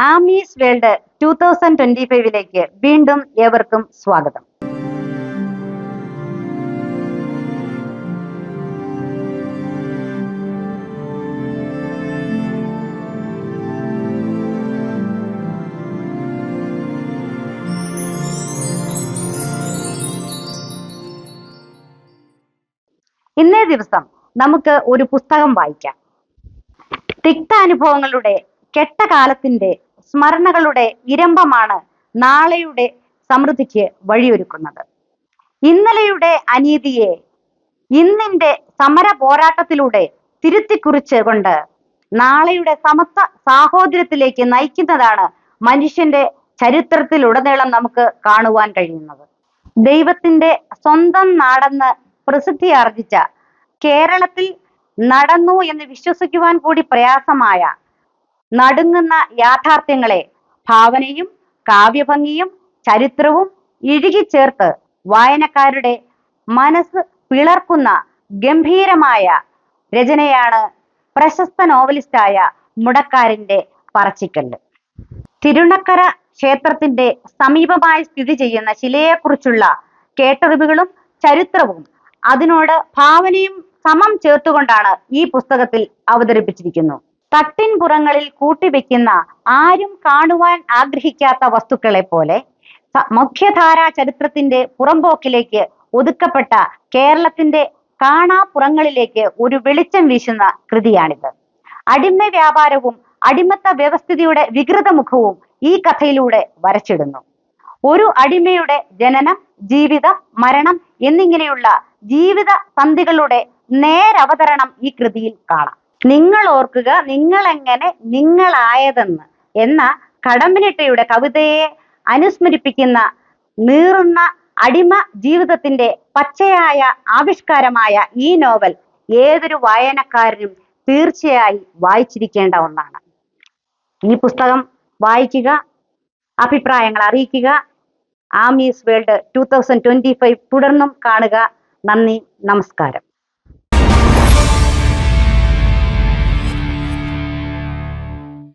Amees world two thousand twenty ഫൈവിലേക്ക് വീണ്ടും ഏവർക്കും സ്വാഗതം. ഇന്നേ ദിവസം നമുക്ക് ഒരു പുസ്തകം വായിക്കാം. തിക്താനുഭവങ്ങളുടെ കെട്ടകാലത്തിന്റെ സ്മരണകളുടെ ഇരമ്പമാണ് നാളെയുടെ സമൃദ്ധിക്ക് വഴിയൊരുക്കുന്നത്. ഇന്നലെയുടെ അനീതിയെ ഇന്നിന്റെ സമര പോരാട്ടത്തിലൂടെ തിരുത്തിക്കുറിച്ച് കൊണ്ട് നാളെയുടെ സമത്വ സാഹോദര്യത്തിലേക്ക് നയിക്കുന്നതാണ് മനുഷ്യന്റെ ചരിത്രത്തിലുടനീളം നമുക്ക് കാണുവാൻ കഴിയുന്നത്. ദൈവത്തിന്റെ സ്വന്തം നാടെന്ന് പ്രസിദ്ധി ആർജിച്ച കേരളത്തിൽ നടന്നു എന്ന് വിശ്വസിക്കുവാൻ കൂടി പ്രയാസമായ നടുങ്ങുന്ന യാഥാർത്ഥ്യങ്ങളെ ഭാവനയും കാവ്യഭംഗിയും ചരിത്രവും ഇഴുകിച്ചേർത്ത് വായനക്കാരുടെ മനസ്സ് പിളർക്കുന്ന ഗംഭീരമായ രചനയാണ് പ്രശസ്ത നോവലിസ്റ്റായ മുടക്കാരന്റെ പറച്ചിക്കല്ല്. തിരുണക്കര ക്ഷേത്രത്തിന്റെ സമീപമായി സ്ഥിതി ചെയ്യുന്ന ശിലയെക്കുറിച്ചുള്ള കേട്ടറിവുകളും ചരിത്രവും അതിനോട് ഭാവനയും സമം ചേർത്തുകൊണ്ടാണ് ഈ പുസ്തകത്തിൽ അവതരിപ്പിച്ചിരിക്കുന്നു. തട്ടിൻപുറങ്ങളിൽ കൂട്ടിവെക്കുന്ന ആരും കാണുവാൻ ആഗ്രഹിക്കാത്ത വസ്തുക്കളെ പോലെ മുഖ്യധാരാ ചരിത്രത്തിന്റെ പുറംപോക്കിലേക്ക് ഒതുക്കപ്പെട്ട കേരളത്തിന്റെ കാണാപ്പുറങ്ങളിലേക്ക് ഒരു വെളിച്ചം വീശുന്ന കൃതിയാണിത്. അടിമ വ്യാപാരവും അടിമത്ത വ്യവസ്ഥിതിയുടെ വികൃത മുഖവും ഈ കഥയിലൂടെ വരച്ചിടുന്നു. ഒരു അടിമയുടെ ജനനം ജീവിതം മരണം എന്നിങ്ങനെയുള്ള ജീവിത സന്ധികളുടെ നേരവതരണം ഈ കൃതിയിൽ കാണാം. നിങ്ങൾ ഓർക്കുക നിങ്ങൾ എങ്ങനെ നിങ്ങളായതെന്ന്. എന്ന കടമ്പിനിട്ടയുടെ കവിതയെ അനുസ്മരിപ്പിക്കുന്ന നീറുന്ന അടിമ ജീവിതത്തിന്റെ പച്ചയായ ആവിഷ്കാരമായ ഈ നോവൽ ഏതൊരു വായനക്കാരനും തീർച്ചയായി വായിച്ചിരിക്കേണ്ട ഒന്നാണ്. ഈ പുസ്തകം വായിക്കുക അഭിപ്രായങ്ങൾ അറിയിക്കുക Amees world two thousand twenty five തുടർന്നും കാണുക. നന്ദി നമസ്കാരം.